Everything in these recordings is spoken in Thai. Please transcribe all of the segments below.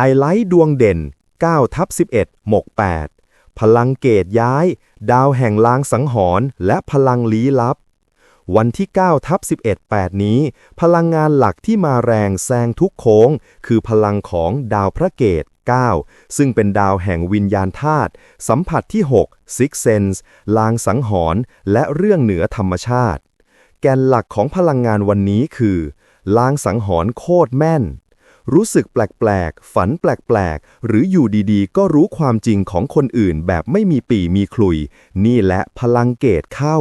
ไฮไลท์ดวงเด่น9ทับ11 หมก 8 พลังเกตย้าย ดาวแห่งลางสังหรณ์และพลังลี้ลับ วันที่9ทับ11 8 นี้ พลังงานหลักที่มาแรงแซงทุกโค้ง คือพลังของดาวพระเกต9ซึ่งเป็นดาวแห่งวิญญาณธาตุสัมผัสที่ 6 Six Sense ลางสังหรณ์และเรื่องเหนือธรรมชาติ แกนหลักของพลังงานวันนี้คือ ลางสังหรณ์โคตรแม่น รู้สึกแปลกๆ ฝันแปลกๆ หรืออยู่ดีๆ ก็รู้ความจริงของคนอื่นแบบไม่มีปีมีคลุย นี่แหละพลังเกตเข้า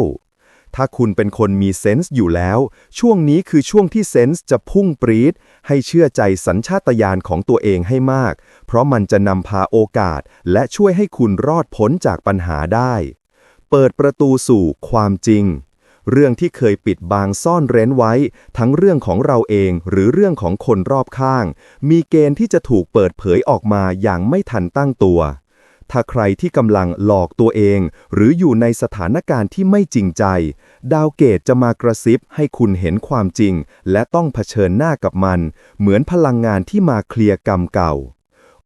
ถ้าคุณเป็นคนมีเซนส์อยู่แล้ว ช่วงนี้คือช่วงที่เซนส์จะพุ่งปรีดให้เชื่อใจสัญชาตญาณของตัวเองให้มาก เพราะมันจะนำพาโอกาส และช่วยให้คุณรอดพ้นจากปัญหาได้ เปิดประตูสู่ความจริง เรื่องที่เคยปิดบังซ่อนเร้นไว้ ทั้งเรื่องของเราเองหรือเรื่องของคนรอบข้าง มีเกณฑ์ที่จะถูกเปิดเผยออกมาอย่างไม่ทันตั้งตัว ถ้าใครที่กำลังหลอกตัวเอง หรืออยู่ในสถานการณ์ที่ไม่จริงใจ ดาวเกตจะมากระซิบให้คุณเห็นความจริง และต้องเผชิญหน้ากับมัน เหมือนพลังงานที่มาเคลียร์กรรมเก่า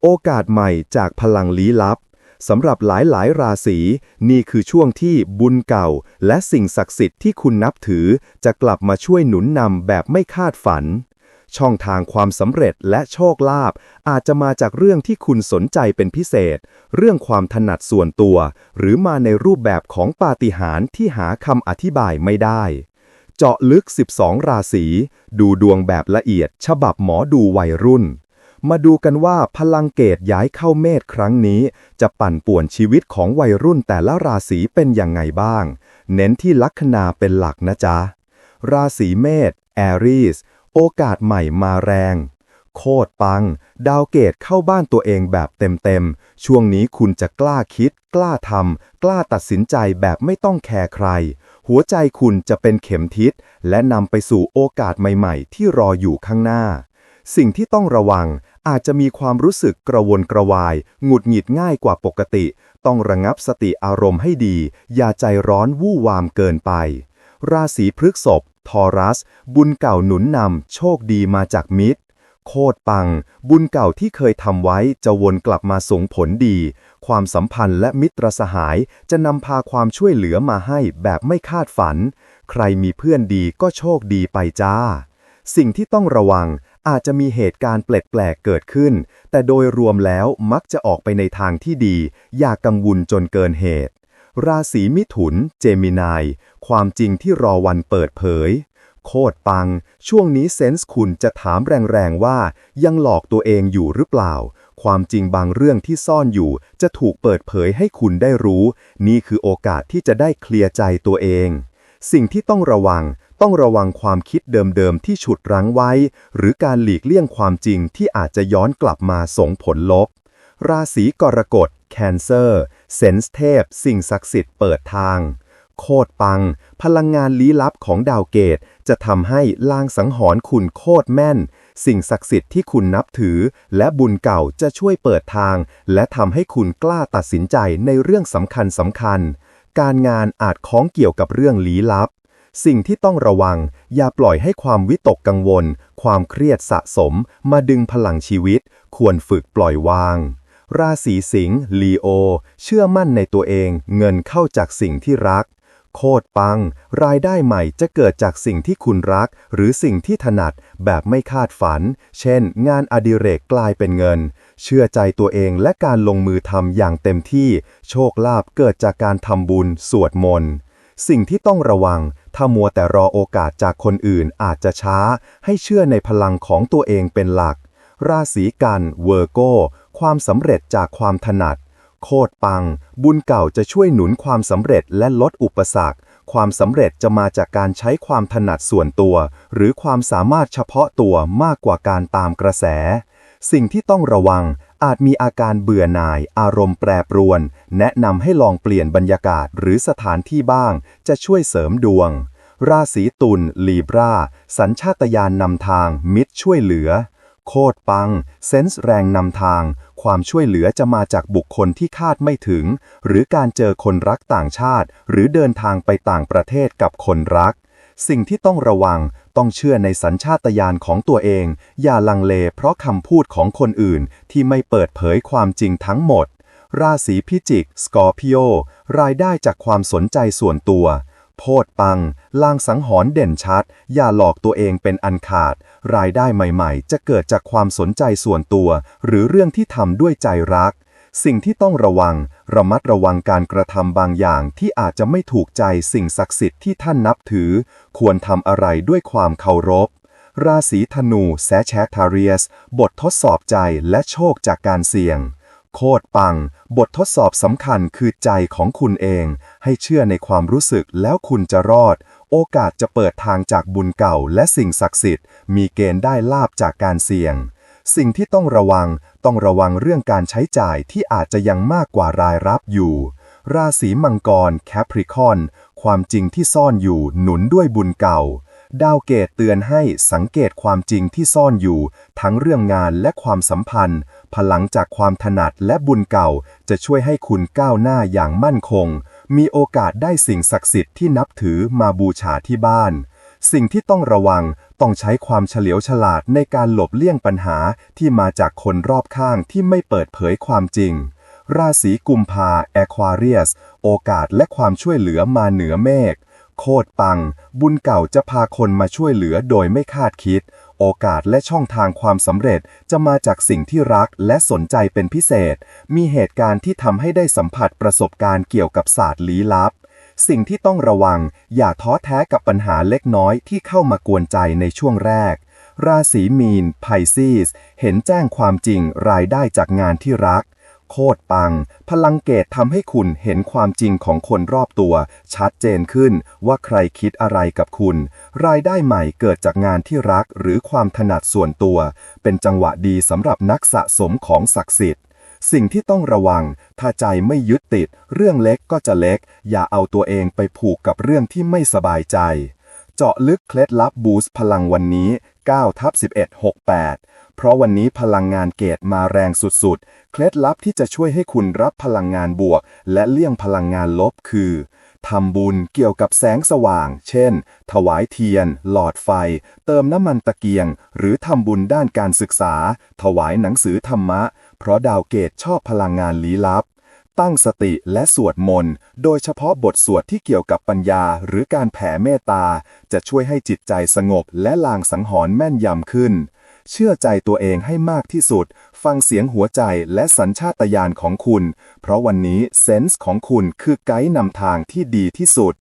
โอกาสใหม่จากพลังลี้ลับ สำหรับหลายๆราศีนี่คือช่วงที่บุญเก่า และสิ่งศักดิ์สิทธิ์ที่คุณนับถือ จะกลับมาช่วยหนุนนำแบบไม่คาดฝัน ช่องทางความสำเร็จและโชคลาภอาจจะมาจากเรื่องที่คุณสนใจเป็นพิเศษ เรื่องความถนัดส่วนตัว หรือมาในรูปแบบของปาฏิหาริย์ที่หาคำอธิบายไม่ได้เจาะลึก 12 ราศี ดูดวงแบบละเอียด ฉบับหมอดูวัยรุ่น มาดูกันว่าพลังเกตย้ายเข้าเมษครั้งนี้ จะปั่นป่วนชีวิตของวัยรุ่นแต่ละราศีเป็นอย่างไงบ้าง เน้นที่ลัคนาเป็นหลักนะจ๊ะ ราศีเมษแอรีสโอกาสใหม่มาแรง โคตรปัง ดาวเกตเข้าบ้านตัวเองแบบเต็มๆ ช่วงนี้คุณจะกล้าคิด กล้าทำกล้าตัดสินใจแบบไม่ต้องแคร์ใคร หัวใจคุณจะเป็นเข็มทิศ และนำไปสู่โอกาสใหม่ๆ ที่รออยู่ข้างหน้า สิ่งที่ต้องระวัง อาจจะมีความรู้สึกกระวนกระวาย หงุดหงิดง่ายกว่าปกติ ต้องระงับสติอารมณ์ให้ดี อย่าใจร้อนวู่วามเกินไป ราศีพฤกษภทอรัส บุญเก่าหนุนนำโชคดีมาจากมิตร โคตรปัง บุญเก่าที่เคยทำไว้จะวนกลับมาส่งผลดี ความสัมพันธ์และมิตรสหายจะนำพาความช่วยเหลือมาให้แบบไม่คาดฝัน ใครมีเพื่อนดีก็โชคดีไปจ้า สิ่งที่ต้องระวัง อาจจะมีเหตุการณ์แปลกๆเกิดขึ้น แต่โดยรวมแล้วมักจะออกไปในทางที่ดี อย่ากังวลจนเกินเหตุ ราศีมิถุน เจมินาย ความจริงที่รอวันเปิดเผย โคตรปัง ช่วงนี้เซนส์คุณจะถามแรงๆว่า ยังหลอกตัวเองอยู่หรือเปล่า ความจริงบางเรื่องที่ซ่อนอยู่จะถูกเปิดเผยให้คุณได้รู้ นี่คือโอกาสที่จะได้เคลียร์ใจตัวเองสิ่งที่ต้องระวัง ต้องระวังความคิดเดิมๆที่ฉุดรั้งไว้ หรือการหลีกเลี่ยงความจริงที่อาจจะย้อนกลับมาส่งผลลบ ราศีกรกฎแคนเซอร์เซนส์เทพ สิ่งศักดิ์สิทธิ์เปิดทาง โคตรปัง พลังงานลี้ลับของดาวเกต จะทำให้ลางสังหรณ์คุณโคตรแม่น สิ่งศักดิ์สิทธิ์ที่คุณนับถือ และบุญเก่าจะช่วยเปิดทาง และทำให้คุณกล้าตัดสินใจในเรื่องสำคัญสำคัญ การงานอาจคล้องเกี่ยวกับเรื่องลี้ลับ สิ่งที่ต้องระวัง อย่าปล่อยให้ความวิตกกังวล ความเครียดสะสม มาดึงพลังชีวิต ควรฝึกปล่อยวาง ราศีสิงห์ลีโอ เชื่อมั่นในตัวเอง เงินเข้าจากสิ่งที่รัก โคตรปัง รายได้ใหม่จะเกิดจากสิ่งที่คุณรัก หรือสิ่งที่ถนัดแบบไม่คาดฝัน เช่น งานอดิเรกกลายเป็นเงิน เชื่อใจตัวเองและการลงมือทำอย่างเต็มที่ โชคลาภเกิดจากการทำบุญ สวดมนต์สิ่งที่ต้องระวัง ถ้ามัวแต่รอโอกาสจากคนอื่นอาจจะช้า ให้เชื่อในพลังของตัวเองเป็นหลัก ราศีกันเวอร์โกความสำเร็จจากความถนัด โคตรปัง บุญเก่าจะช่วยหนุนความสำเร็จและลดอุปสรรค ความสำเร็จจะมาจากการใช้ความถนัดส่วนตัว หรือความสามารถเฉพาะตัวมากกว่าการตามกระแส สิ่งที่ต้องระวัง อาจมีอาการเบื่อหน่าย อารมณ์แปรปรวน แนะนำให้ลองเปลี่ยนบรรยากาศหรือสถานที่บ้าง จะช่วยเสริมดวง ราศีตุลลีบราสัญชาตญาณนำทาง มิตรช่วยเหลือ โคตรปัง เซนส์แรงนำทาง ความช่วยเหลือจะมาจากบุคคลที่คาดไม่ถึง หรือการเจอคนรักต่างชาติ หรือเดินทางไปต่างประเทศกับคนรัก สิ่งที่ต้องระวัง ต้องเชื่อในสัญชาตญาณของตัวเอง อย่าลังเลเพราะคำพูดของคนอื่นที่ไม่เปิดเผยความจริงทั้งหมด ราศีพิจิก สกอร์พิโอ รายได้จากความสนใจส่วนตัว โพดปัง ลางสังหรณ์เด่นชัด อย่าหลอกตัวเองเป็นอันขาด รายได้ใหม่ๆ จะเกิดจากความสนใจส่วนตัว หรือเรื่องที่ทำด้วยใจรัก สิ่งที่ต้องระวัง ระมัดระวังการกระทำบางอย่างที่อาจจะไม่ถูกใจสิ่งศักดิ์สิทธิ์ที่ท่านนับถือ ควรทำอะไรด้วยความเคารพ ราศีธนูแซชแชทาเรียส บททดสอบใจและโชคจากการเสี่ยง โคตรปัง บททดสอบสำคัญคือใจของคุณเอง ให้เชื่อในความรู้สึกแล้วคุณจะรอด โอกาสจะเปิดทางจากบุญเก่าและสิ่งศักดิ์สิทธิ์ มีเกณฑ์ได้ลาบจากการเสี่ยง สิ่งที่ต้องระวังต้องระวังเรื่องการใช้จ่ายที่อาจจะยังมากกว่ารายรับอยู่ ราศีมังกรแคปริคอน ความจริงที่ซ่อนอยู่หนุนด้วยบุญเก่า ดาวเกตเตือนให้สังเกตความจริงที่ซ่อนอยู่ ทั้งเรื่องงานและความสัมพันธ์ พลังจากความถนัดและบุญเก่า จะช่วยให้คุณก้าวหน้าอย่างมั่นคง มีโอกาสได้สิ่งศักดิ์สิทธิ์ที่นับถือมาบูชาที่บ้าน สิ่งที่ต้องระวังต้องใช้ความเฉลียวฉลาดในการหลบเลี่ยงปัญหาที่มาจากคนรอบข้างที่ไม่เปิดเผยความจริง ราศีกุมภาแอควาเรียส โอกาสและความช่วยเหลือมาเหนือเมฆ โคตรปัง บุญเก่าจะพาคนมาช่วยเหลือโดยไม่คาดคิด โอกาสและช่องทางความสำเร็จจะมาจากสิ่งที่รักและสนใจเป็นพิเศษ มีเหตุการณ์ที่ทำให้ได้สัมผัสประสบการณ์เกี่ยวกับศาสตร์ลี้ลับ สิ่งที่ต้องระวัง อย่าท้อแท้กับปัญหาเล็กน้อยที่เข้ามากวนใจในช่วงแรก ราศีมีนไพซีส เห็นแจ้งความจริงรายได้จากงานที่รัก โคตรปัง พลังเกตทำให้คุณเห็นความจริงของคนรอบตัว ชัดเจนขึ้นว่าใครคิดอะไรกับคุณ รายได้ใหม่เกิดจากงานที่รักหรือความถนัดส่วนตัว เป็นจังหวะดีสำหรับนักสะสมของศักดิ์สิทธิ์ สิ่งที่ต้องระวัง ถ้าใจไม่ยึดติด เรื่องเล็กก็จะเล็ก อย่าเอาตัวเองไปผูกกับเรื่องที่ไม่สบายใจ เจาะลึกเคล็ดลับบูสต์พลังวันนี้9ทับ11 68 เพราะวันนี้พลังงานเกตมาแรงสุดๆ เคล็ดลับที่จะช่วยให้คุณรับพลังงานบวก และเลี่ยงพลังงานลบคือทำบุญเกี่ยวกับแสงสว่าง เช่น ถวายเทียน หลอดไฟ เติมน้ำมันตะเกียง หรือทำบุญด้านการศึกษา ถวายหนังสือธรรมะ เพราะดาวเกตชอบพลังงานลี้ลับ ตั้งสติและสวดมนต์โดยเฉพาะบทสวดที่เกี่ยวกับปัญญาหรือการแผ่เมตตา จะช่วยให้จิตใจสงบและลางสังหรณ์แม่นยำขึ้น เชื่อใจตัวเองให้มากที่สุด ฟังเสียงหัวใจและสัญชาตญาณของคุณ เพราะวันนี้เซนส์ของคุณคือไกด์นำทางที่ดีที่สุด